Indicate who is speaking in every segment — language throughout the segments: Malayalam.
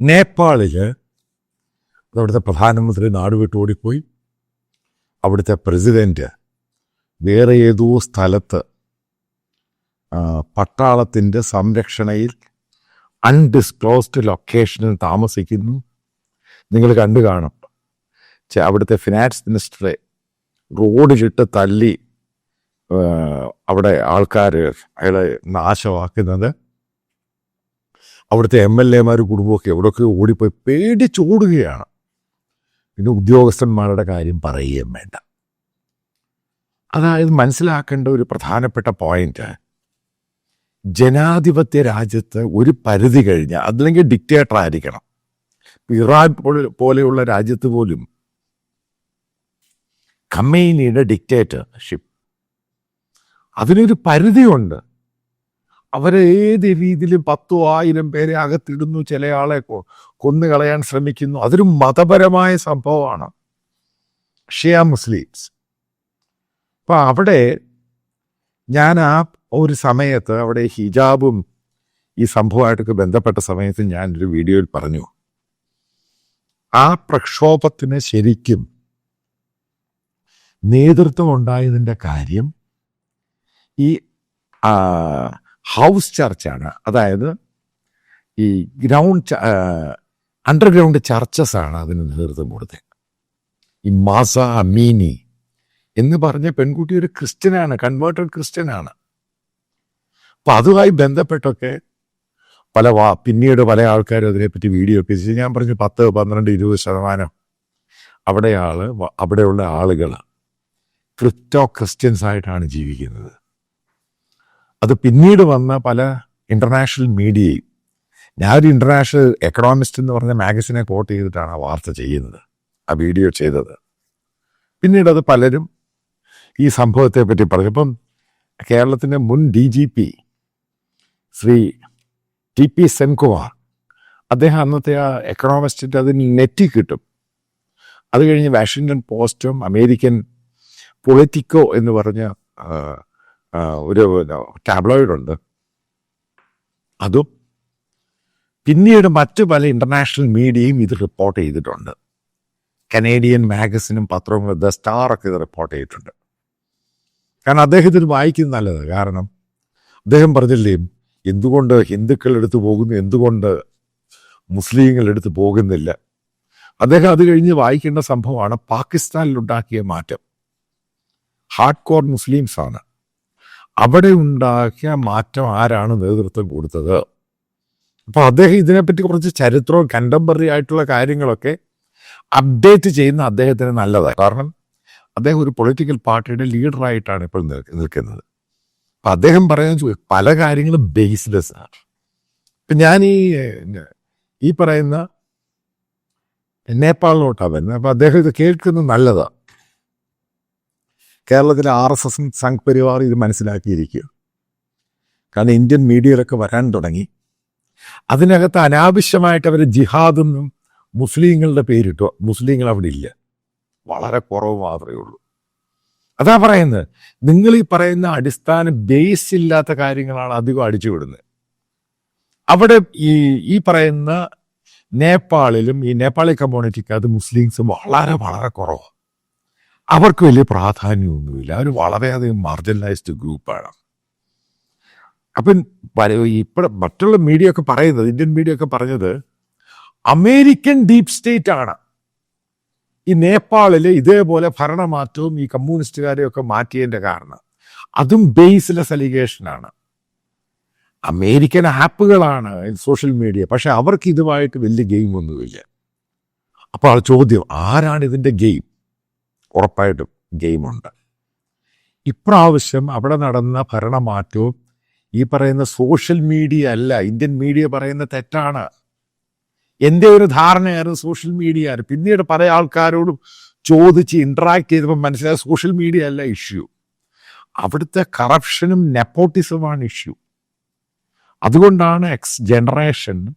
Speaker 1: നേപ്പാളിൽ അവിടുത്തെ പ്രധാനമന്ത്രി നാടുവിട്ട് ഓടിപ്പോയി. അവിടുത്തെ പ്രസിഡന്റ് വേറെ ഏതോ സ്ഥലത്ത് പട്ടാളത്തിന്റെ സംരക്ഷണയിൽ അൺഡിസ്ക്ലോസ്ഡ് ലൊക്കേഷനിൽ താമസിക്കുന്നു. നിങ്ങൾ കണ്ടു കാണും. അവിടുത്തെ ഫിനാൻസ് മിനിസ്റ്ററെ റോഡിലിട്ട് തല്ലി അവിടെ ആൾക്കാർ അയാളെ നാശമാക്കുന്നത്. അവിടുത്തെ എം എൽ എമാർ കുടുംബമൊക്കെ എവിടെയൊക്കെ ഓടിപ്പോയി പേടിച്ചോടുകയാണ്. പിന്നെ ഉദ്യോഗസ്ഥന്മാരുടെ കാര്യം പറയുകയും വേണ്ട. അതായത് മനസ്സിലാക്കേണ്ട ഒരു പ്രധാനപ്പെട്ട പോയിന്റ് ജനാധിപത്യ രാജ്യത്ത് ഒരു പരിധി കഴിഞ്ഞ അതല്ലെങ്കിൽ ഡിക്റ്റേറ്റർ ആയിരിക്കണം. ഇറാൻ പോലെയുള്ള രാജ്യത്ത് പോലും കമ്മേനിയുടെ ഡിക്റ്റേറ്റർഷിപ്പ് അതിനൊരു പരിധിയുണ്ട്. അവരെ ഏത് രീതിയിലും പത്തോ ആയിരം പേരെ അകത്തിടുന്നു ചില ആളെ കൊന്നുകളയാൻ കൊന്നു കളയാൻ ശ്രമിക്കുന്നു. അതൊരു മതപരമായ സംഭവമാണ്. Shia Muslims. അപ്പൊ അവിടെ ഞാൻ ആ ഒരു സമയത്ത് അവിടെ ഹിജാബും ഈ സംഭവമായിട്ടൊക്കെ ബന്ധപ്പെട്ട സമയത്ത് ഞാൻ ഒരു വീഡിയോയിൽ പറഞ്ഞു. ആ പ്രക്ഷോഭത്തിന് ശരിക്കും നേതൃത്വം ഉണ്ടായതിന്റെ കാര്യം ഈ ഹൗസ് ചർച്ചാണ്. അതായത് ഈ ഗ്രൗണ്ട് അണ്ടർഗ്രൗണ്ട് ചർച്ചസ് ആണ് അതിന് നേതൃത്വം കൊടുത്തത്. ഈ മാസ അമീനി എന്ന് പറഞ്ഞ പെൺകുട്ടി ഒരു ക്രിസ്ത്യനാണ് കൺവേർട്ടഡ് ക്രിസ്ത്യനാണ്. അപ്പം അതുമായി ബന്ധപ്പെട്ടൊക്കെ പല വാ പിന്നീട് പല ആൾക്കാരും അതിനെപ്പറ്റി വീഡിയോ ഒക്കെ ചെയ്ത് ഞാൻ പറഞ്ഞു പത്ത് പന്ത്രണ്ട് ഇരുപത് ശതമാനം അവിടെ അവിടെയുള്ള ആളുകൾ ക്രിപ്റ്റോ ക്രിസ്ത്യൻസ് ആയിട്ടാണ് ജീവിക്കുന്നത്. അത് പിന്നീട് വന്ന പല ഇന്റർനാഷണൽ മീഡിയയും ഞാൻ ഒരു ഇന്റർനാഷണൽ എക്കണോമിസ്റ്റ് എന്ന് പറഞ്ഞ മാഗസിനെ കോട്ട് ചെയ്തിട്ടാണ് ആ വാർത്ത ചെയ്യുന്നത്. ആ വീഡിയോ ചെയ്തത്. പിന്നീട് അത് പലരും ഈ സംഭവത്തെ പറ്റി പറഞ്ഞു. ഇപ്പം കേരളത്തിന്റെ മുൻ D G P Shri T P Senkumar അദ്ദേഹം അന്നത്തെ ആ എക്കണോമിസ്റ്റിന്റെ അതിന് നെറ്റി കിട്ടും. അത് കഴിഞ്ഞ് വാഷിങ്ടൺ പോസ്റ്റും അമേരിക്കൻ പൊളിറ്റിക്കോ എന്ന് പറഞ്ഞ ഒരു ടാബ്ലോയിഡ് ഉണ്ട് അതും പിന്നീട് മറ്റു പല ഇന്റർനാഷണൽ മീഡിയയും ഇത് റിപ്പോർട്ട് ചെയ്തിട്ടുണ്ട്. കനേഡിയൻ മാഗസിനും പത്രവും ദ സ്റ്റാർ ഒക്കെ ഇത് റിപ്പോർട്ട് ചെയ്തിട്ടുണ്ട്. കാരണം അദ്ദേഹത്തിന് വായിക്കുന്നത് നല്ലത്. കാരണം അദ്ദേഹം പറഞ്ഞില്ലേ എന്തുകൊണ്ട് ഹിന്ദുക്കൾ എടുത്തു പോകുന്നു എന്തുകൊണ്ട് മുസ്ലിങ്ങൾ എടുത്തു പോകുന്നില്ല. അദ്ദേഹം അത് കഴിഞ്ഞ് വായിക്കേണ്ട സംഭവമാണ് പാകിസ്ഥാനിലുണ്ടാക്കിയ മാറ്റം. ഹാർഡ് കോർ മുസ്ലിംസ് ആണ് അവിടെ ഉണ്ടാക്കിയ മാറ്റം ആരാണ് നേതൃത്വം കൊടുത്തത്? അപ്പോൾ അദ്ദേഹം ഇതിനെപ്പറ്റി കുറച്ച് ചരിത്രവും കണ്ടംപററി ആയിട്ടുള്ള കാര്യങ്ങളൊക്കെ അപ്ഡേറ്റ് ചെയ്യുന്ന അദ്ദേഹത്തിന് നല്ലതാണ് കാരണം അദ്ദേഹം ഒരു പൊളിറ്റിക്കൽ പാർട്ടിയുടെ ലീഡറായിട്ടാണ് ഇപ്പോൾ നിൽക്ക- നിൽക്കുന്നത്. അപ്പം അദ്ദേഹം പറയാൻ പല കാര്യങ്ങളും ബേസ്ലെസ് ആണ്. ഇപ്പം ഞാൻ ഈ ഈ പറയുന്ന നേപ്പാളിലോട്ടാണ് വരുന്നത്. അപ്പം അദ്ദേഹം ഇത് കേൾക്കുന്നത് നല്ലതാണ് കേരളത്തിലെ ആർ എസ് എസും സംഘ് പരിവാർ ഇത് മനസ്സിലാക്കിയിരിക്കുക കാരണം ഇന്ത്യൻ മീഡിയയിലൊക്കെ വരാൻ തുടങ്ങി. അതിനകത്ത് അനാവശ്യമായിട്ട് അവർ ജിഹാദെന്നും മുസ്ലിങ്ങളുടെ പേരിട്ടു മുസ്ലിങ്ങൾ അവിടെ ഇല്ല. വളരെ കുറവ് മാത്രമേ ഉള്ളൂ. അതാ പറയുന്നത്. നിങ്ങൾ ഈ പറയുന്ന അടിസ്ഥാന ബേസ് ഇല്ലാത്ത കാര്യങ്ങളാണ് അധികം അടിച്ചു വിടുന്നത് അവിടെ ഈ ഈ പറയുന്ന നേപ്പാളിലും ഈ നേപ്പാളി കമ്മ്യൂണിറ്റിക്ക് അത് മുസ്ലിംസ് വളരെ വളരെ കുറവാണ്. അവർക്ക് വലിയ പ്രാധാന്യമൊന്നുമില്ല. അവർ വളരെയധികം മാർജിനലൈസ്ഡ് ഗ്രൂപ്പാണ് അപ്പം ഇപ്പോൾ മറ്റുള്ള മീഡിയ ഒക്കെ പറയുന്നത് ഇന്ത്യൻ മീഡിയ ഒക്കെ പറഞ്ഞത് അമേരിക്കൻ ഡീപ് സ്റ്റേറ്റ് ആണ്. ഈ നേപ്പാളിൽ ഇതേപോലെ ഭരണമാറ്റവും ഈ കമ്മ്യൂണിസ്റ്റുകാരെയൊക്കെ മാറ്റിയതിന്റെ കാരണം. അതും ബേസ്ലെസ് അലിഗേഷനാണ് അമേരിക്കൻ ആപ്പുകളാണ് സോഷ്യൽ മീഡിയ പക്ഷെ അവർക്ക് ഇതുമായിട്ട് വലിയ ഗെയിം ഒന്നുമില്ല. അപ്പോൾ ചോദ്യം ആരാണ് ഇതിന്റെ ഗെയിം ഉറപ്പായിട്ടും ഗെയിമുണ്ട്. ഇപ്രാവശ്യം അവിടെ നടന്ന ഭരണമാറ്റവും ഈ പറയുന്ന സോഷ്യൽ മീഡിയ അല്ല ഇന്ത്യൻ മീഡിയ പറയുന്ന തെറ്റാണ്. എന്റെ ഒരു ധാരണയായിരുന്നു സോഷ്യൽ മീഡിയ ആണ് പിന്നീട് പല ആൾക്കാരോടും ചോദിച്ച് ഇൻട്രാക്ട് ചെയ്തപ്പോൾ മനസ്സിലായ സോഷ്യൽ മീഡിയ അല്ല ഇഷ്യൂ. അവിടുത്തെ കറപ്ഷനും നെപ്പോട്ടിസമാണ് ഇഷ്യൂ. അതുകൊണ്ടാണ് എക്സ് ജനറേഷൻ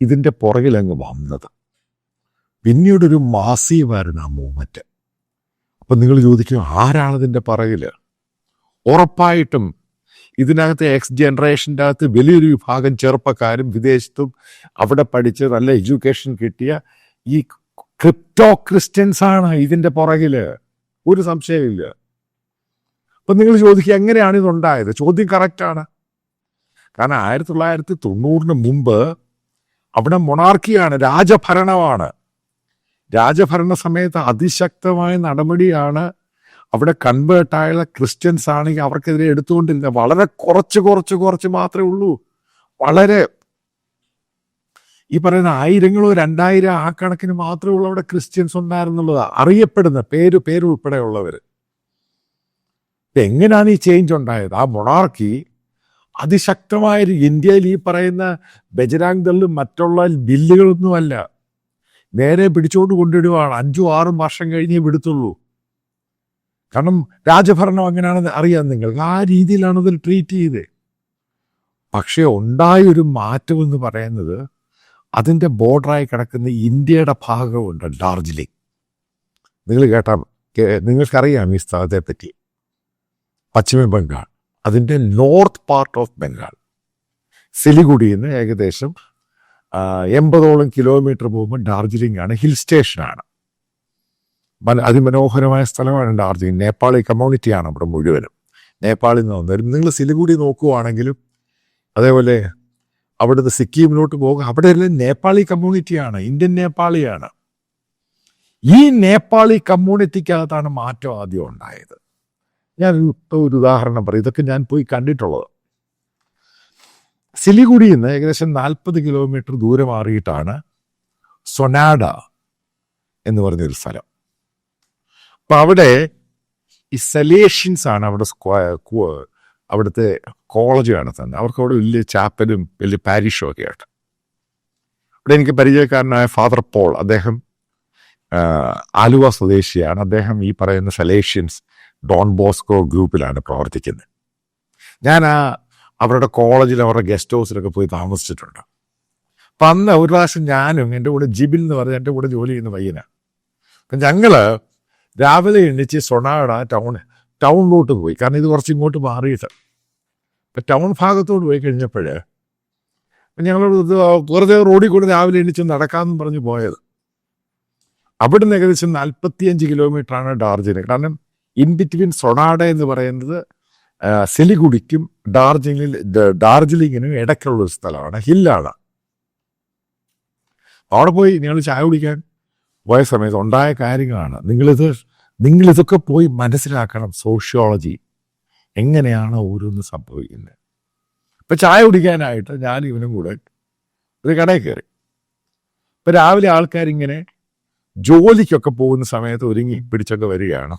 Speaker 1: ഇതിന്റെ പുറകിലങ്ങ് വന്നത്. പിന്നീടൊരു മാസീവായിരുന്നു ആ മൂവ്മെന്റ് അപ്പം നിങ്ങൾ ചോദിക്കും ആരാണതിന്റെ പറയിൽ ഉറപ്പായിട്ടും ഇതിനകത്ത് എക്സ് ജനറേഷന്റെ അകത്ത് വലിയൊരു വിഭാഗം ചെറുപ്പക്കാരും വിദേശത്തും അവിടെ പഠിച്ച് നല്ല എഡ്യൂക്കേഷൻ കിട്ടിയ ഈ ക്രിപ്റ്റോ ക്രിസ്ത്യൻസ് ആണ് ഇതിന്റെ പുറകിൽ ഒരു സംശയമില്ല അപ്പം നിങ്ങൾ ചോദിക്കുക എങ്ങനെയാണ് ഇതുണ്ടായത് ചോദ്യം കറക്റ്റാണ് കാരണം ആയിരത്തി തൊള്ളായിരത്തി തൊണ്ണൂറിന് മുമ്പ് അവിടെ മൊണാർക്കിയാണ് രാജഭരണമാണ്. രാജഭരണ സമയത്ത് അതിശക്തമായ നടപടിയാണ് അവിടെ കൺവേർട്ടായുള്ള ക്രിസ്ത്യൻസ് ആണെങ്കിൽ അവർക്കെതിരെ എടുത്തുകൊണ്ടിരുന്നത്. വളരെ കുറച്ച് കുറച്ച് കുറച്ച് മാത്രമേ ഉള്ളൂ. വളരെ ഈ പറയുന്ന ആയിരങ്ങളോ രണ്ടായിരം ആ കണക്കിന് മാത്രമേ ഉള്ളൂ അവിടെ ക്രിസ്ത്യൻസ് ഉണ്ടായിരുന്നുള്ളത്. അറിയപ്പെടുന്ന പേര് പേരുൾപ്പെടെയുള്ളവർ എങ്ങനെയാണ് ഈ ചേഞ്ച് ഉണ്ടായത്? ആ മൊണാർക്കി അതിശക്തമായ ഇന്ത്യയിൽ ഈ പറയുന്ന ബജരാംഗ് ദളും മറ്റുള്ള ബില്ലുകളൊന്നുമല്ല. നേരെ പിടിച്ചോണ്ട് കൊണ്ടിടുവാണ്. അഞ്ചും ആറും വർഷം കഴിഞ്ഞേ വിടുത്തുള്ളൂ. കാരണം രാജഭരണം അങ്ങനെയാണെന്ന് അറിയാം നിങ്ങൾക്ക് ആ രീതിയിലാണ് അതിൽ ട്രീറ്റ് ചെയ്ത്. പക്ഷേ ഉണ്ടായൊരു മാറ്റം എന്ന് പറയുന്നത് അതിന്റെ ബോർഡറായി കിടക്കുന്ന ഇന്ത്യയുടെ ഭാഗമുണ്ട് ഡാർജിലിംഗ്. നിങ്ങൾ കേട്ടാ നിങ്ങൾക്കറിയാം ഈ സ്ഥലത്തെ പറ്റി പശ്ചിമ ബംഗാൾ. അതിന്റെ നോർത്ത് പാർട്ട് ഓഫ് ബംഗാൾ സിലിഗുഡിയിൽ നിന്ന് ഏകദേശം എൺപതോളം കിലോമീറ്റർ പോകുമ്പോൾ ഡാർജിലിംഗ് ആണ് ഹിൽ സ്റ്റേഷനാണ്. മന- അതിമനോഹരമായ സ്ഥലമാണ് ഡാർജിലിംഗ്. നേപ്പാളി കമ്മ്യൂണിറ്റിയാണ് അവിടെ മുഴുവനും. നേപ്പാളിൽ നിന്ന് വന്നവരും നിങ്ങൾ സിലിഗുഡി നോക്കുവാണെങ്കിലും അതേപോലെ അവിടുന്ന് സിക്കിമിലോട്ട് പോകുക അവിടെ എല്ലാം നേപ്പാളി കമ്മ്യൂണിറ്റിയാണ് ഇന്ത്യൻ നേപ്പാളിയാണ്. ഈ നേപ്പാളി കമ്മ്യൂണിറ്റിക്കകത്താണ് മാറ്റം ആദ്യം ഉണ്ടായത്. ഇപ്പോൾ ഒരു ഉദാഹരണം പറയും. ഇതൊക്കെ ഞാൻ പോയി കണ്ടിട്ടുള്ളത് സിലിഗുഡിയിൽ നിന്ന് ഏകദേശം നാൽപ്പത് കിലോമീറ്റർ ദൂരെ മാറിയിട്ടാണ് സൊനാഡ എന്ന് പറഞ്ഞൊരു സ്ഥലം. അപ്പൊ അവിടെ ഈ ആണ് അവിടെ അവിടുത്തെ കോളേജ് നടത്തുന്നത് അവർക്ക് അവിടെ വലിയ ചാപ്പലും വലിയ പാരിഷും ഒക്കെ ആയിട്ട്. അവിടെ എനിക്ക് പരിചയക്കാരനായ ഫാദർ പോൾ. അദ്ദേഹം ആലുവ സ്വദേശിയാണ്. അദ്ദേഹം ഈ പറയുന്ന സലേഷ്യൻസ് ഡോൺ ബോസ്കോ ഗ്രൂപ്പിലാണ് പ്രവർത്തിക്കുന്നത്. ഞാൻ ആ അവരുടെ കോളേജിൽ അവരുടെ ഗസ്റ്റ് ഹൗസിലൊക്കെ പോയി താമസിച്ചിട്ടുണ്ട്. അപ്പം അന്ന് ഒരു പ്രാവശ്യം ഞാനും എന്റെ കൂടെ ജിബിൽ എന്ന് പറഞ്ഞ എന്റെ കൂടെ ജോലി ചെയ്യുന്ന പയ്യനാണ് അപ്പം ഞങ്ങൾ രാവിലെ എണ്ണിച്ച് സൊണാട ടൗൺ ടൗണിലോട്ട് പോയി. കാരണം ഇത് കുറച്ച് ഇങ്ങോട്ട് മാറിയിട്ട്. അപ്പം ടൗൺ ഭാഗത്തോട്ട് പോയി കഴിഞ്ഞപ്പോൾ ഇത് വെറുതെ റോഡിൽ കൂടെ രാവിലെ എണ്ണിച്ച് നടക്കാമെന്ന് പറഞ്ഞ് പോയത്. അവിടുന്ന് ഏകദേശം നാൽപ്പത്തിയഞ്ച് കിലോമീറ്ററാണ് ഡാർജിലിംഗ് കാരണം ഇൻ ബിറ്റ്വീൻ സൊണാഡ എന്ന് പറയുന്നത് സിലിഗുഡിക്കും ഡാർജിലിംഗിൽ ഡാർജിലിംഗിനും ഇടയ്ക്കുള്ള ഒരു സ്ഥലമാണ് ഹില്ലാണ്. അവിടെ പോയി നിങ്ങൾ ചായ കുടിക്കാൻ പോയ സമയത്ത് ഉണ്ടായ കാര്യങ്ങളാണ്. നിങ്ങളിത് നിങ്ങളിതൊക്കെ പോയി മനസ്സിലാക്കണം സോഷ്യോളജി. എങ്ങനെയാണ് ഓരോന്ന് സംഭവിക്കുന്നത് ഇപ്പൊ ചായ കുടിക്കാനായിട്ട് ഞാൻ ഇവനും കൂടെ ഒരു കടയിൽ കയറി. ഇപ്പൊ രാവിലെ ആൾക്കാരിങ്ങനെ ജോലിക്കൊക്കെ പോകുന്ന സമയത്ത് ഒരുങ്ങി പിടിച്ചൊക്കെ വരികയാണ്.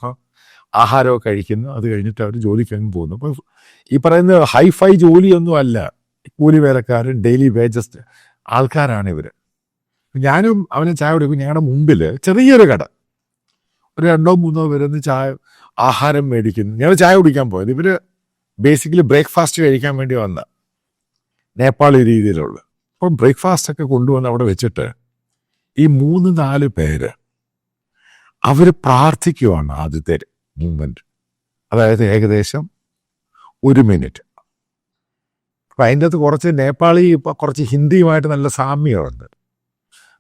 Speaker 1: ആഹാരമൊക്കെ കഴിക്കുന്നു. അത് കഴിഞ്ഞിട്ട് അവർ ജോലിക്ക് അങ്ങ് പോകുന്നു. അപ്പോൾ ഈ പറയുന്ന ഹൈഫൈ ജോലിയൊന്നും അല്ല. കൂലി വേലക്കാരൻ ഡെയിലി വേജസ് ആൾക്കാരാണ് ഇവർ ഞാനും അവനെ ചായ കുടിക്കും. ഞങ്ങളുടെ മുമ്പിൽ ചെറിയൊരു കട. ഒരു രണ്ടോ മൂന്നോ പേരൊന്ന് ചായ ആഹാരം മേടിക്കുന്നു. ഞങ്ങൾ ചായ കുടിക്കാൻ പോയത്. ഇവർ ബേസിക്കലി ബ്രേക്ക്ഫാസ്റ്റ് കഴിക്കാൻ വേണ്ടി വന്ന നേപ്പാളി രീതിയിലുള്ള. അപ്പം ബ്രേക്ക്ഫാസ്റ്റ് ഒക്കെ കൊണ്ടുവന്ന് അവിടെ വെച്ചിട്ട് ഈ മൂന്ന് നാല് പേര് അവർ പ്രാർത്ഥിക്കുവാണ് ആദ്യത്തെ മൂമെന്റ് അതായത് ഏകദേശം ഒരു മിനിറ്റ്. അപ്പം അതിന്റെ അകത്ത് കുറച്ച് നേപ്പാളി കുറച്ച് ഹിന്ദിയുമായിട്ട് നല്ല സാമ്യമുണ്ട്.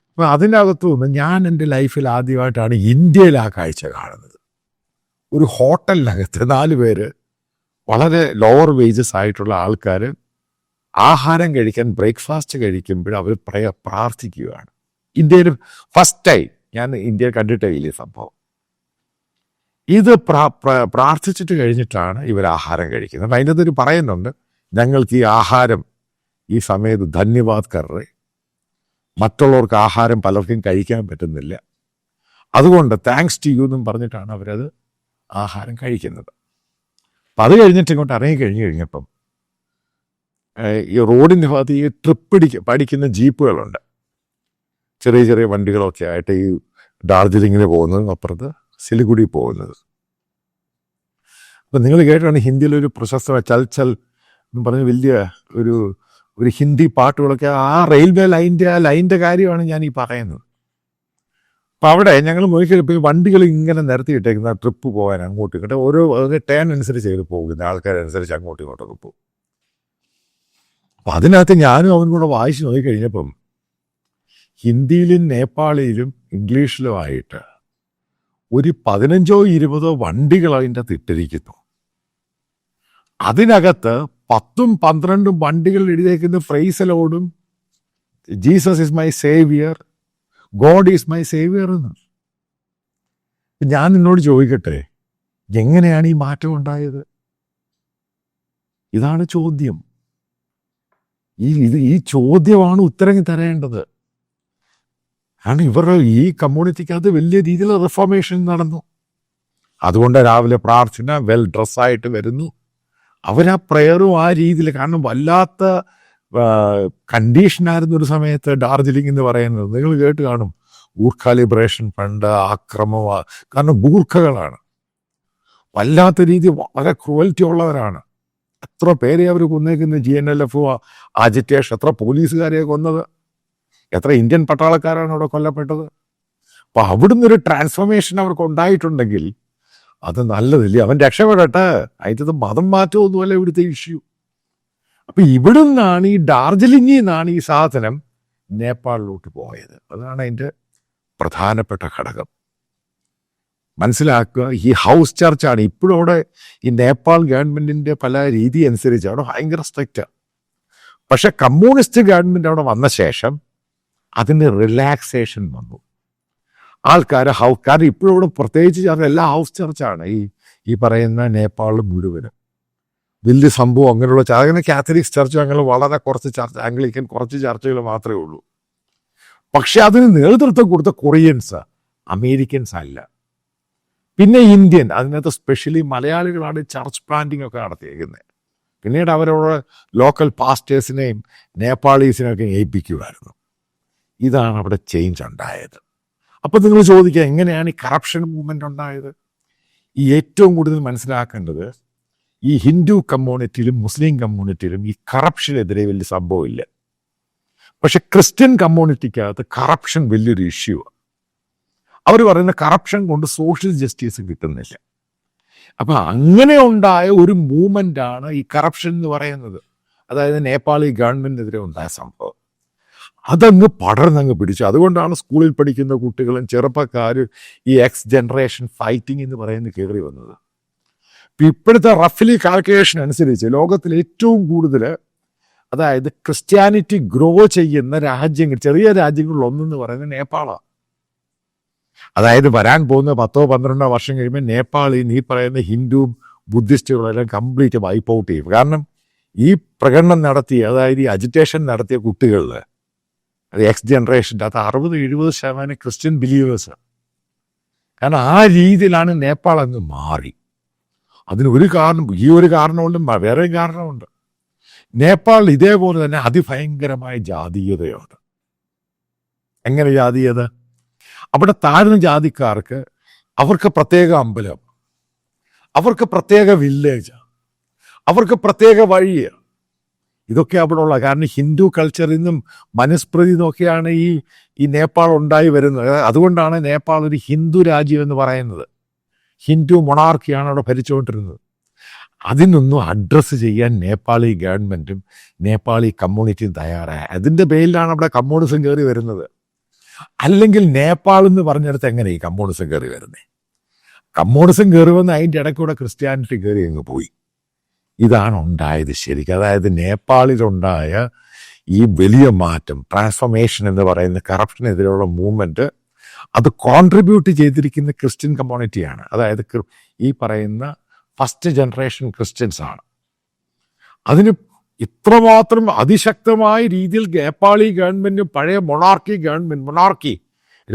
Speaker 1: അപ്പം അതിന്റെ അകത്തു നിന്ന് ഞാൻ എന്റെ ലൈഫിൽ ആദ്യമായിട്ടാണ് ഇന്ത്യയിൽ ആ കാഴ്ച കാണുന്നത്. ഒരു ഹോട്ടലിനകത്ത് നാല് പേര് വളരെ ലോവർ വേജസ് ആയിട്ടുള്ള ആൾക്കാർ ആഹാരം കഴിക്കാൻ ബ്രേക്ക്ഫാസ്റ്റ് കഴിക്കുമ്പോൾ അവർ പ്രയ പ്രാർത്ഥിക്കുകയാണ്. ഇന്ത്യയിൽ ഫസ്റ്റ് ടൈം ഞാൻ ഇന്ത്യയിൽ കണ്ടിട്ടേ ഇല്ല സംഭവം. ഇത് പ്രാർത്ഥിച്ചിട്ട് കഴിഞ്ഞിട്ടാണ് ഇവർ ആഹാരം കഴിക്കുന്നത്. അപ്പം അതിന്റെ അകത്തൊരു പറയുന്നുണ്ട് ഞങ്ങൾക്ക് ഈ ആഹാരം ഈ സമയത്ത് ധന്യവാദ് കറേ മറ്റുള്ളവർക്ക് ആഹാരം പലർക്കും കഴിക്കാൻ പറ്റുന്നില്ല. അതുകൊണ്ട് താങ്ക്സ് ടു യു എന്നും പറഞ്ഞിട്ടാണ് അവരത് ആഹാരം കഴിക്കുന്നത്. അപ്പം അത് കഴിഞ്ഞിട്ട് ഇങ്ങോട്ട് ഇറങ്ങി കഴിഞ്ഞ് കഴിഞ്ഞപ്പം ഈ റോഡിന്റെ ഭാഗത്ത് ഈ ട്രിപ്പ് അടിക്ക പഠിക്കുന്ന ജീപ്പുകളുണ്ട്. ചെറിയ ചെറിയ വണ്ടികളൊക്കെ ആയിട്ട് ഈ ഡാർജിലിങ്ങിന് പോകുന്നതും അപ്പുറത്ത് സിലിഗുഡി പോകുന്നത്. അപ്പം നിങ്ങൾ കേട്ടാണ് ഹിന്ദിയിൽ ഒരു പ്രശസ്തമായ ചൽ ചൽ എന്ന് പറഞ്ഞ വലിയ ഒരു ഒരു ഹിന്ദി പാട്ടുകളൊക്കെ ആ റെയിൽവേ ലൈന്റെ ആ ലൈന്റെ കാര്യമാണ് ഞാൻ ഈ പറയുന്നത്. അപ്പം അവിടെ ഞങ്ങൾ ഈ വണ്ടികൾ ഇങ്ങനെ നിരത്തിയിട്ടേക്കുന്ന ട്രിപ്പ് പോകാൻ അങ്ങോട്ടും ഇങ്ങോട്ടും ഓരോ ടേൺ അനുസരിച്ച് ചെയ്ത് പോകുന്നത് ആൾക്കാരനുസരിച്ച് അങ്ങോട്ടും ഇങ്ങോട്ടൊക്കെ പോകും. അപ്പം അതിനകത്ത് ഞാനും അവനും കൂടെ വായിച്ചു നോക്കി കഴിഞ്ഞപ്പം ഹിന്ദിയിലും നേപ്പാളിയിലും ഇംഗ്ലീഷിലുമായിട്ട് ഒരു പതിനഞ്ചോ ഇരുപതോ വണ്ടികൾ അതിന്റെ അകത്ത് ഇട്ടിരിക്കുന്നു. അതിനകത്ത് പത്തും പന്ത്രണ്ടും വണ്ടികൾ എഴുതിയേക്കുന്ന ഫ്രൈസലോടും Jesus is my saviour God is my saviour എന്ന്. ഞാൻ നിന്നോട് ചോദിക്കട്ടെ എങ്ങനെയാണ് ഈ മാറ്റം ഉണ്ടായത്? ഇതാണ് ചോദ്യം. ഈ ഇത് ഈ ചോദ്യമാണ് ഉത്തരം തരേണ്ടത്. കാരണം ഇവർ ഈ കമ്മ്യൂണിറ്റിക്കകത്ത് വലിയ രീതിയിൽ റിഫോർമേഷൻ നടന്നു. അതുകൊണ്ട് രാവിലെ പ്രാർത്ഥന വെൽ ഡ്രസ്സായിട്ട് വരുന്നു. അവരാ പ്രയറും ആ രീതിയിൽ കാരണം വല്ലാത്ത കണ്ടീഷനായിരുന്നു ഒരു സമയത്ത് ഡാർജിലിംഗ് എന്ന് പറയുന്നത്. നിങ്ങൾ കേട്ട് കാണും. ഗൂർഖ ലിബറേഷൻ ഫണ്ട് ആക്രമം കാരണം ഗൂർഖകളാണ്. വല്ലാത്ത രീതി വളരെ ക്രൂവൽറ്റി ഉള്ളവരാണ്. എത്ര പേരെ അവർ കൊന്നേക്കുന്ന? G N L F agitation എത്ര പോലീസുകാരെ കൊന്നത്? എത്ര ഇന്ത്യൻ പട്ടാളക്കാരാണ് അവിടെ കൊല്ലപ്പെട്ടത്? അപ്പൊ അവിടുന്ന് ഒരു ട്രാൻസ്ഫോർമേഷൻ അവർക്ക് ഉണ്ടായിട്ടുണ്ടെങ്കിൽ അത് നല്ലതില്ലേ? അവൻ രക്ഷപ്പെടട്ടെ. അതിന്റെ മതം മാറ്റമൊന്നുമല്ല ഇവിടുത്തെ ഇഷ്യൂ അപ്പൊ ഇവിടുന്നാണ് ഈ ഡാർജിലിംഗിൽ നിന്നാണ് ഈ സാധനം നേപ്പാളിലോട്ട് പോയത്. അതാണ് അതിന്റെ പ്രധാനപ്പെട്ട ഘടകം. മനസ്സിലാക്കുക ഈ ഹൗസ് ചർച്ചാണ് ഇപ്പോഴും അവിടെ ഈ നേപ്പാൾ ഗവൺമെന്റിന്റെ പല രീതി അനുസരിച്ച് അവിടെ ഭയങ്കര സ്ട്രിക്റ്റ് പക്ഷെ കമ്മ്യൂണിസ്റ്റ് ഗവൺമെന്റ് അവിടെ വന്ന ശേഷം അതിന് റിലാക്സേഷൻ വന്നു. ആൾക്കാർ ഹൗസ് കാരണം ഇപ്പോഴും ഇവിടെ പ്രത്യേകിച്ച് ചേർന്ന എല്ലാ ഹൗസ് ചർച്ചാണ് ഈ ഈ പറയുന്ന നേപ്പാളിൽ മുഴുവനും. വലിയ സംഭവം അങ്ങനെയുള്ള ചർച്ച അങ്ങനെ കാത്തലിക്സ് ചർച്ച അങ്ങനെ വളരെ കുറച്ച് ചർച്ച ആംഗ്ലിക്കൻ കുറച്ച് ചർച്ചകൾ മാത്രമേ ഉള്ളൂ. പക്ഷെ അതിന് നേതൃത്വം കൊടുത്ത കൊറിയൻസ് അമേരിക്കൻസ് അല്ല. പിന്നെ ഇന്ത്യൻ അതിനകത്ത് സ്പെഷ്യലി മലയാളികളാണ് ചർച്ച് പ്ലാന്റിംഗ് ഒക്കെ നടത്തിയേക്കുന്നത് പിന്നീട് അവരോട് ലോക്കൽ പാസ്റ്റേഴ്സിനെയും നേപ്പാളീസിനെയൊക്കെ ഏൽപ്പിക്കുമായിരുന്നു ഇതാണ് അവിടെ ചേഞ്ച് ഉണ്ടായത്. അപ്പം നിങ്ങൾ ചോദിക്കുക എങ്ങനെയാണ് ഈ കറപ്ഷൻ മൂവ്മെന്റ് ഉണ്ടായത്? ഈ ഏറ്റവും കൂടുതൽ മനസ്സിലാക്കേണ്ടത് ഈ ഹിന്ദു കമ്മ്യൂണിറ്റിയിലും മുസ്ലിം കമ്മ്യൂണിറ്റിയിലും ഈ കറപ്ഷനെതിരെ വലിയ സംഭവമില്ല. പക്ഷെ ക്രിസ്ത്യൻ കമ്മ്യൂണിറ്റിക്കകത്ത് കറപ്ഷൻ വലിയൊരു ഇഷ്യൂ അവർ പറയുന്ന കറപ്ഷൻ കൊണ്ട് സോഷ്യൽ ജസ്റ്റിസ് കിട്ടുന്നില്ല. അപ്പൊ അങ്ങനെ ഉണ്ടായ ഒരു മൂവ്മെന്റ് ആണ് ഈ കറപ്ഷൻ എന്ന് പറയുന്നത്. അതായത് നേപ്പാളി ഗവൺമെന്റിനെതിരെ ഉണ്ടായ സംഭവം. അതങ്ങ് പടർന്നങ്ങ് പിടിച്ചു. അതുകൊണ്ടാണ് സ്കൂളിൽ പഠിക്കുന്ന കുട്ടികളും ചെറുപ്പക്കാരും ഈ എക്സ് ജനറേഷൻ ഫൈറ്റിംഗ് എന്ന് പറയുന്നത് കയറി വന്നത്. ഇപ്പൊ ഇപ്പോഴത്തെ റഫ്ലി കാൽക്കുലേഷൻ അനുസരിച്ച് ലോകത്തിൽ ഏറ്റവും കൂടുതൽ അതായത് ക്രിസ്ത്യാനിറ്റി ഗ്രോ ചെയ്യുന്ന രാജ്യങ്ങൾ ചെറിയ രാജ്യങ്ങളിൽ ഒന്നെന്ന് പറയുന്നത് നേപ്പാളാണ്. അതായത് വരാൻ പോകുന്ന പത്തോ പന്ത്രണ്ടോ വർഷം കഴിയുമ്പോൾ നേപ്പാളിൽ ഈ പറയുന്ന ഹിന്ദു ബുദ്ധിസ്റ്റുകളെല്ലാം കംപ്ലീറ്റ് വൈപ്പ് ഔട്ട് ചെയ്യും. കാരണം ഈ പ്രകടനം നടത്തിയ അതായത് ഈ അജിറ്റേഷൻ നടത്തിയ കുട്ടികളിൽ അത് എക്സ് ജനറേഷന്റെ അത് അറുപത് എഴുപത് ശതമാനം ക്രിസ്ത്യൻ ബിലീവേഴ്സ് കാരണം ആ രീതിയിലാണ് നേപ്പാൾ അങ്ങ് മാറി. അതിന് ഒരു കാരണം ഈ ഒരു കാരണമുണ്ട് വേറെ കാരണമുണ്ട്. നേപ്പാളിൽ ഇതേപോലെ തന്നെ അതിഭയങ്കരമായ ജാതീയതയുണ്ട്. എങ്ങനെ ജാതീയത? അവിടെ താഴ്ന്ന ജാതിക്കാർക്ക് അവർക്ക് പ്രത്യേക അമ്പലം അവർക്ക് പ്രത്യേക വില്ലേജ് അവർക്ക് പ്രത്യേക വഴി ഇതൊക്കെ അവിടെ ഉള്ള കാരണം ഹിന്ദു കൾച്ചറിൽ നിന്നും മനുസ്മൃതി നോക്കിയാണ് ഈ ഈ നേപ്പാൾ ഉണ്ടായി വരുന്നത്. അതുകൊണ്ടാണ് നേപ്പാൾ ഒരു ഹിന്ദു രാജ്യം എന്ന് പറയുന്നത്. ഹിന്ദു മൊണാർക്കിയാണ് അവിടെ ഭരിച്ചുകൊണ്ടിരുന്നത്. അതിനൊന്നും അഡ്രസ്സ് ചെയ്യാൻ നേപ്പാളി ഗവൺമെന്റും നേപ്പാളി കമ്മ്യൂണിറ്റിയും തയ്യാറായ. അതിന്റെ പേരിലാണ് അവിടെ കമ്മ്യൂണിസം കയറി വരുന്നത്. അല്ലെങ്കിൽ നേപ്പാൾ എന്ന് പറഞ്ഞിടത്ത് എങ്ങനെ ഈ കമ്മ്യൂണിസം കയറി വരുന്നത് കമ്മ്യൂണിസം കയറി വന്ന് അതിന്റെ ഇടയ്ക്കൂടെ ക്രിസ്ത്യാനിറ്റി കയറി അങ്ങ് പോയി. ഇതാണ് ഉണ്ടായത് ശരിക്കും. അതായത് നേപ്പാളിലുണ്ടായ ഈ വലിയ മാറ്റം ട്രാൻസ്ഫോർമേഷൻ എന്ന് പറയുന്ന കറപ്ഷനെതിരെയുള്ള മൂവ്മെന്റ് അത് കോൺട്രിബ്യൂട്ട് ചെയ്തിരിക്കുന്ന ക്രിസ്ത്യൻ കമ്മ്യൂണിറ്റിയാണ് അതായത് ഈ പറയുന്ന ഫസ്റ്റ് ജനറേഷൻ ക്രിസ്ത്യൻസ് ആണ്. അതിന് ഇത്രമാത്രം അതിശക്തമായ രീതിയിൽ നേപ്പാളി ഗവൺമെന്റ് പഴയ മൊണാർക്കി ഗവൺമെന്റ് മൊണാർക്കി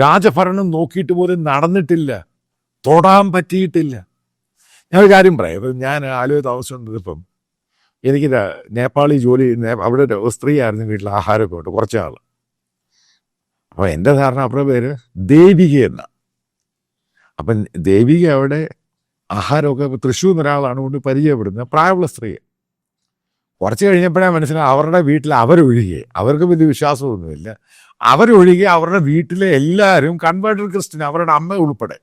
Speaker 1: രാജഭരണം നോക്കിയിട്ട് പോലും നടന്നിട്ടില്ല. തൊടാൻ പറ്റിയിട്ടില്ല. ഞാൻ ഒരു കാര്യം പറയാം. ഇപ്പം ഞാൻ ആലുവ താമസിച്ചുകൊണ്ടിരുന്നപ്പം എനിക്ക് നേപ്പാളി ജോലി അവിടെ ഒരു സ്ത്രീ ആയിരുന്നു വീട്ടിൽ ആഹാരമൊക്കെ ഉണ്ട് കുറച്ച് ആൾ അപ്പോൾ എന്റെ ധാരണ അവരുടെ പേര് ദേവിക എന്ന. അപ്പം ദേവിക അവിടെ ആഹാരമൊക്കെ ഇപ്പൊ തൃശ്ശൂർ ഒരാളാണ് കൊണ്ട് പരിചയപ്പെടുന്നത്. പ്രായമുള്ള സ്ത്രീ കുറച്ച് കഴിഞ്ഞപ്പോഴാണ് മനസ്സിലായി അവരുടെ വീട്ടിൽ അവരൊഴികെ. അവർക്ക് വലിയ വിശ്വാസമൊന്നുമില്ല. അവരൊഴികെ അവരുടെ വീട്ടിലെ എല്ലാവരും കൺവേർട്ടഡ് ക്രിസ്ത്യൻ അവരുടെ അമ്മ ഉൾപ്പെടെ.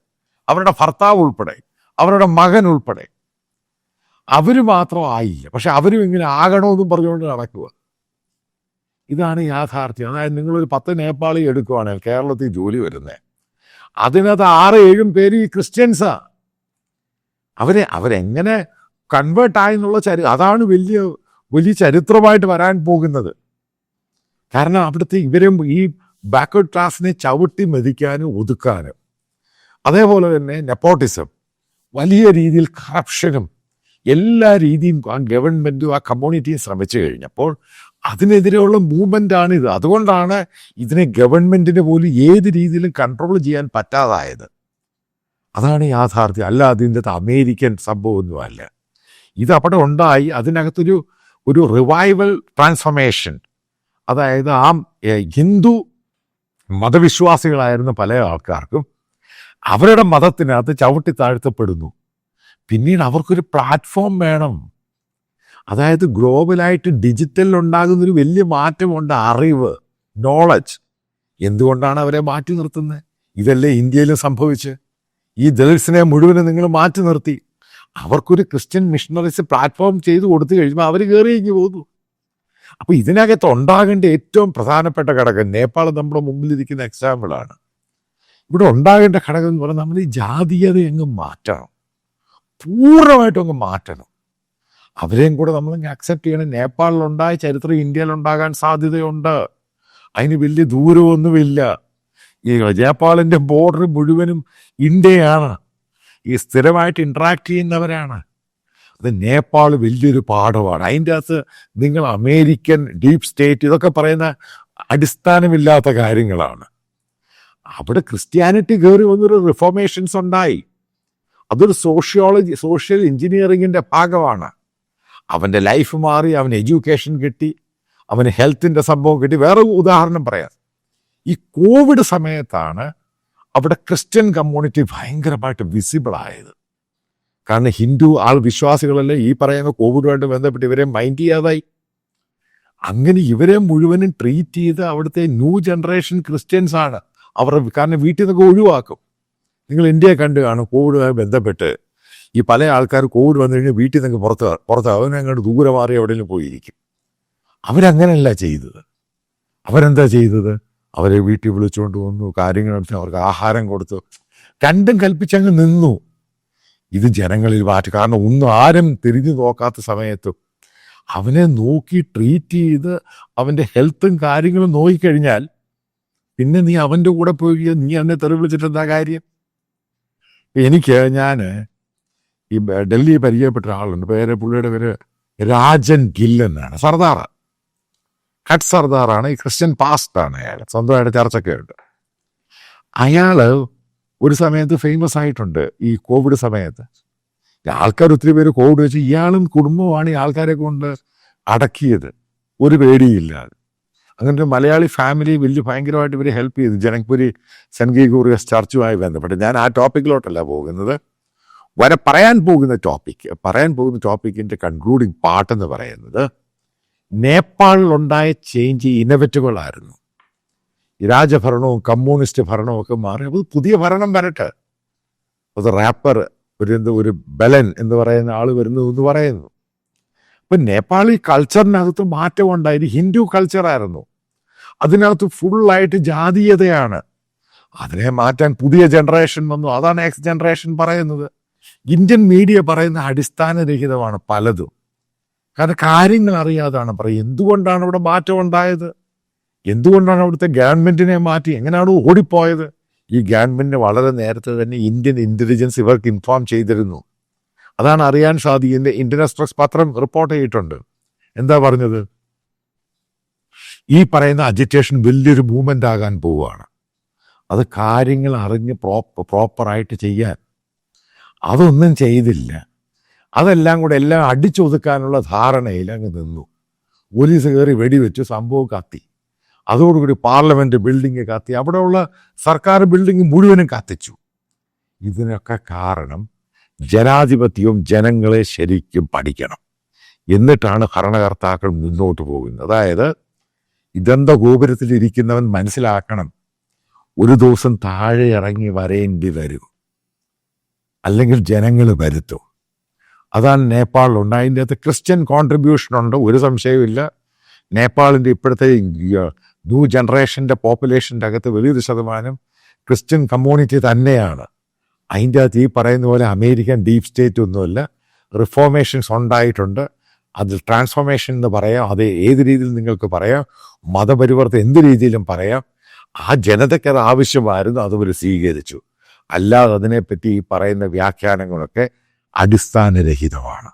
Speaker 1: അവരുടെ ഭർത്താവ് ഉൾപ്പെടെ. അവരുടെ മകൻ ഉൾപ്പെടെ. അവർ മാത്രം ആയില്ല. പക്ഷെ അവരും ഇങ്ങനെ ആകണമെന്നും പറഞ്ഞുകൊണ്ട് നടക്കുക. ഇതാണ് യാഥാർത്ഥ്യം. അതായത് നിങ്ങളൊരു പത്ത് നേപ്പാളി എടുക്കുവാണെങ്കിൽ കേരളത്തിൽ ജോലി വരുന്നത് അതിനകത്ത് ആറ് ഏഴും പേര് ഈ ക്രിസ്ത്യൻസാ. അവരെ അവരെങ്ങനെ കൺവേർട്ട് ആയി എന്നുള്ള ചരി അതാണ് വലിയ വലിയ ചരിത്രമായിട്ട് വരാൻ പോകുന്നത്. കാരണം അവിടുത്തെ ഇവരും ഈ ബാക്ക്വേർഡ് ക്ലാസ്സിനെ ചവിട്ടി മെതിക്കാനും ഒതുക്കാനും. അതേപോലെ തന്നെ നെപ്പോട്ടിസം വലിയ രീതിയിൽ കറപ്ഷനും എല്ലാ രീതിയും ഗവൺമെന്റും ആ കമ്മ്യൂണിറ്റിയും ശ്രമിച്ചു കഴിഞ്ഞപ്പോൾ അതിനെതിരെയുള്ള ആണ് ഇത്. അതുകൊണ്ടാണ് ഇതിനെ ഗവൺമെന്റിനെ പോലും ഏത് രീതിയിലും കൺട്രോൾ ചെയ്യാൻ പറ്റാതായത്. അതാണ് യാഥാർത്ഥ്യം. അല്ല അതിന്റെ അമേരിക്കൻ സംഭവമൊന്നുമല്ല. ഇത് അവിടെ ഉണ്ടായി. അതിനകത്തൊരു ഒരു റിവൈവൽ ട്രാൻസ്ഫോർമേഷൻ അതായത് ആ ഹിന്ദു മതവിശ്വാസികളായിരുന്ന പല ആൾക്കാർക്കും അവരുടെ മതത്തിനകത്ത് ചവിട്ടി താഴ്ത്തപ്പെടുന്നു. പിന്നീട് അവർക്കൊരു പ്ലാറ്റ്ഫോം വേണം. അതായത് ഗ്ലോബലായിട്ട് ഡിജിറ്റലിൽ ഉണ്ടാകുന്നൊരു വലിയ മാറ്റമുണ്ട് അറിവ് നോളജ് എന്തുകൊണ്ടാണ് അവരെ മാറ്റി നിർത്തുന്നത് ഇതല്ലേ ഇന്ത്യയിലും സംഭവിച്ച്? ഈ ദളിത്സിനെ മുഴുവനും നിങ്ങൾ മാറ്റി നിർത്തി. അവർക്കൊരു ക്രിസ്ത്യൻ മിഷണറീസ് പ്ലാറ്റ്ഫോം ചെയ്തു കൊടുത്തു കഴിയുമ്പോൾ അവർ കയറിയേക്ക് പോകുന്നു. അപ്പോൾ ഇതിനകത്ത് ഉണ്ടാകേണ്ട ഏറ്റവും പ്രധാനപ്പെട്ട ഘടകം നേപ്പാൾ നമ്മുടെ മുമ്പിലിരിക്കുന്ന എക്സാമ്പിളാണ് ഇവിടെ ഉണ്ടാകേണ്ട ഘടകം എന്ന് പറഞ്ഞാൽ നമ്മൾ ഈ ജാതീയത അങ്ങ് മാറ്റണം. പൂർണമായിട്ടും അങ്ങ് മാറ്റണം. അവരെയും കൂടെ നമ്മൾ അക്സെപ്റ്റ് ചെയ്യണം. നേപ്പാളിലുണ്ടായ ചരിത്രം ഇന്ത്യയിലുണ്ടാകാൻ സാധ്യതയുണ്ട്. അതിന് വലിയ ദൂരമൊന്നുമില്ല. ഈ നേപ്പാളിന്റെ ബോർഡർ മുഴുവനും ഇന്ത്യയാണ്. ഈ സ്ഥിരമായിട്ട് ഇൻട്രാക്ട് ചെയ്യുന്നവരാണ്. അത് നേപ്പാൾ വലിയൊരു പാഠമാണ്. അതിന്റെ അകത്ത് നിങ്ങൾ അമേരിക്കൻ ഡീപ് സ്റ്റേറ്റ് ഇതൊക്കെ പറയുന്ന അടിസ്ഥാനമില്ലാത്ത കാര്യങ്ങളാണ്. അവിടെ ക്രിസ്ത്യാനിറ്റി കയറി വന്നൊരു റിഫോർമേഷൻസ് ഉണ്ടായി. അതൊരു സോഷ്യോളജി സോഷ്യൽ എഞ്ചിനീയറിങ്ങിന്റെ ഭാഗമാണ്. അവന്റെ ലൈഫ് മാറി അവന് എഡ്യൂക്കേഷൻ കിട്ടി അവന് ഹെൽത്തിന്റെ സംഭവം കിട്ടി. വേറെ ഉദാഹരണം പറയാം. ഈ കോവിഡ് സമയത്താണ് അവിടെ ക്രിസ്ത്യൻ കമ്മ്യൂണിറ്റി ഭയങ്കരമായിട്ട് വിസിബിളായത് കാരണം ഹിന്ദു ആൾ വിശ്വാസികളല്ലേ ഈ പറയുന്ന കോവിഡുമായിട്ട് ബന്ധപ്പെട്ട് ഇവരെ മൈൻഡ് ചെയ്യാതായി. അങ്ങനെ ഇവരെ മുഴുവനും ട്രീറ്റ് ചെയ്ത് അവിടുത്തെ ന്യൂ ജനറേഷൻ ക്രിസ്ത്യൻസ് ആണ്. അവർ കാരണം വീട്ടിൽ നിന്നൊക്കെ ഒഴിവാക്കും. നിങ്ങൾ ഇന്ത്യയെ കണ്ടു കാണും കോവിഡുമായി ബന്ധപ്പെട്ട്. ഈ പല ആൾക്കാർ കോവിഡ് വന്നു കഴിഞ്ഞാൽ വീട്ടിൽ നിന്നൊക്കെ പുറത്ത് പുറത്ത് അവനങ്ങോട്ട് ദൂരെ മാറി എവിടെയെങ്കിലും പോയിരിക്കും. അവരങ്ങനെയല്ല ചെയ്തത്. അവരെന്താ ചെയ്തത്? അവരെ വീട്ടിൽ വിളിച്ചുകൊണ്ട് വന്നു കാര്യങ്ങൾ നടത്തി അവർക്ക് ആഹാരം കൊടുത്തു. രണ്ടും കൽപ്പിച്ചങ്ങ് നിന്നു. ഇത് ജനങ്ങളിൽ മാറ്റി കാരണം ഒന്നും ആരും തിരിഞ്ഞു നോക്കാത്ത സമയത്തും അവനെ നോക്കി ട്രീറ്റ് ചെയ്ത് അവന്റെ ഹെൽത്തും കാര്യങ്ങളും നോക്കിക്കഴിഞ്ഞാൽ പിന്നെ നീ അവന്റെ കൂടെ പോയി നീ അവനെ തെറി വിളിച്ചിട്ട് എന്താ കാര്യം? എനിക്ക് ഞാൻ ഈ ഡൽഹി പരിചയപ്പെട്ട ആളുണ്ട് പേര് പുള്ളിയുടെ പേര് രാജൻ ഗിൽ എന്നാണ്. സർദാർ കട്ട് സർദാറാണ്. ഈ ക്രിസ്ത്യൻ പാസ്റ്റാണ് അയാൾ. സ്വന്തമായിട്ട് ചർച്ചൊക്കെ ഉണ്ട്. അയാൾ ഒരു സമയത്ത് ഫേമസ് ആയിട്ടുണ്ട് ഈ കോവിഡ് സമയത്ത്. ആൾക്കാർ ഒത്തിരി പേര് കോവിഡ് വെച്ച് ഇയാളും കുടുംബമാണ് ഈ ആൾക്കാരെ കൊണ്ട് അടക്കിയത്. ഒരു പേടിയില്ലാതെ അങ്ങനെ മലയാളി ഫാമിലി വലിയ ഭയങ്കരമായിട്ട് ഇവരെ ഹെൽപ്പ് ചെയ്തു. ജനക്പുരി സെന്റ് ഗ്രിഗോറിയസ് ചർച്ചുമായി ബന്ധപ്പെട്ട്. ഞാൻ ആ ടോപ്പിക്കിലോട്ടല്ല പോകുന്നത്. വരെ പറയാൻ പോകുന്ന ടോപ്പിക് പറയാൻ പോകുന്ന ടോപ്പിക്കിന്റെ കൺക്ലൂഡിങ് പാട്ടെന്ന് പറയുന്നത് നേപ്പാളിലുണ്ടായ ചേഞ്ച് ഈ രാജഭരണവും കമ്മ്യൂണിസ്റ്റ് ഭരണവും ഒക്കെ മാറി. അപ്പോൾ പുതിയ ഭരണം വരട്ടെ. അത് റാപ്പർ ഒരു എന്ത് ഒരു ബലൻ എന്ന് പറയുന്ന ആൾ വരുന്നു എന്ന് പറയുന്നു. അപ്പം നേപ്പാളി കൾച്ചറിനകത്ത് മാറ്റം ഉണ്ടായി ഹിന്ദു കൾച്ചറായിരുന്നു അതിനകത്ത് ഫുള്ളായിട്ട് ജാതീയതയാണ്. അതിനെ മാറ്റാൻ പുതിയ ജനറേഷൻ വന്നു. അതാണ് എക്സ് ജനറേഷൻ പറയുന്നത്. ഇന്ത്യൻ മീഡിയ പറയുന്ന അടിസ്ഥാനരഹിതമാണ് പലതും. കാരണം കാര്യങ്ങൾ അറിയാതാണ് പറയുക. എന്തുകൊണ്ടാണ് ഇവിടെ മാറ്റം ഉണ്ടായത്? എന്തുകൊണ്ടാണ് അവിടുത്തെ ഗവൺമെന്റിനെ മാറ്റി? എങ്ങനെയാണ് ഓടിപ്പോയത്? ഈ ഗവൺമെന്റിന് വളരെ നേരത്തെ തന്നെ ഇന്ത്യൻ ഇന്റലിജൻസ് ഇവർക്ക് ഇൻഫോം ചെയ്തിരുന്നു. അതാണ് അറിയാൻ സാധിക്കുന്നത്. ഇന്ത്യൻ എക്സ്പ്രസ് പത്രം റിപ്പോർട്ട് ചെയ്തിട്ടുണ്ട്. എന്താ പറഞ്ഞത്? ഈ പറയുന്ന അജിറ്റേഷൻ വലിയൊരു മൂവ്മെന്റ് ആകാൻ പോവുകയാണ്. അത് കാര്യങ്ങൾ അറിഞ്ഞ് പ്രോപ്പർ പ്രോപ്പറായിട്ട് ചെയ്യാൻ. അതൊന്നും ചെയ്തില്ല. അതെല്ലാം കൂടെ എല്ലാം അടിച്ചൊതുക്കാനുള്ള ധാരണയിൽ അങ്ങ് നിന്നു. പോലീസ് കയറി വെടിവെച്ചു സംഭവം കത്തി. അതോടുകൂടി പാർലമെന്റ് ബിൽഡിംഗ് കത്തി. അവിടെയുള്ള സർക്കാർ ബിൽഡിംഗ് മുഴുവനും കത്തിച്ചു. ഇതിനൊക്കെ കാരണം ജനാധിപത്യവും ജനങ്ങളെ ശരിക്കും പഠിക്കണം. എന്നിട്ടാണ് ഭരണകർത്താക്കൾ മുന്നോട്ട് പോകുന്നത്. അതായത് ഇതെന്ത ഗോപുരത്തിൽ ഇരിക്കുന്നവൻ മനസ്സിലാക്കണം ഒരു ദിവസം താഴെ ഇറങ്ങി വരേണ്ടി വരൂ. അല്ലെങ്കിൽ ജനങ്ങൾ വരുത്തും. അതാണ് നേപ്പാളിലുണ്ട് അതിന്റെ അകത്ത് ക്രിസ്ത്യൻ കോൺട്രിബ്യൂഷൻ ഉണ്ട് ഒരു സംശയവുമില്ല നേപ്പാളിന്റെ ഇപ്പോഴത്തെ ന്യൂ ജനറേഷന്റെ പോപ്പുലേഷന്റെ അകത്ത് വലിയൊരു ശതമാനം ക്രിസ്ത്യൻ കമ്മ്യൂണിറ്റി തന്നെയാണ്. അതിന്റെ അകത്ത് ഈ പറയുന്ന പോലെ അമേരിക്കൻ ഡീപ് സ്റ്റേറ്റ് ഒന്നുമല്ല റിഫോർമേഷൻസ് ഉണ്ടായിട്ടുണ്ട്. അതിൽ ട്രാൻസ്ഫോർമേഷൻ എന്ന് പറയാം അത് ഏത് രീതിയിൽ നിങ്ങൾക്ക് പറയാം മതപരിവർത്തനം എന്ത് രീതിയിലും പറയാം. ആ ജനതയ്ക്ക് അത് ആവശ്യമായിരുന്നു ഒരു സ്വീകരിച്ചു. അല്ലാതെ അതിനെപ്പറ്റി ഈ പറയുന്ന വ്യാഖ്യാനങ്ങളൊക്കെ അടിസ്ഥാനരഹിതമാണ്.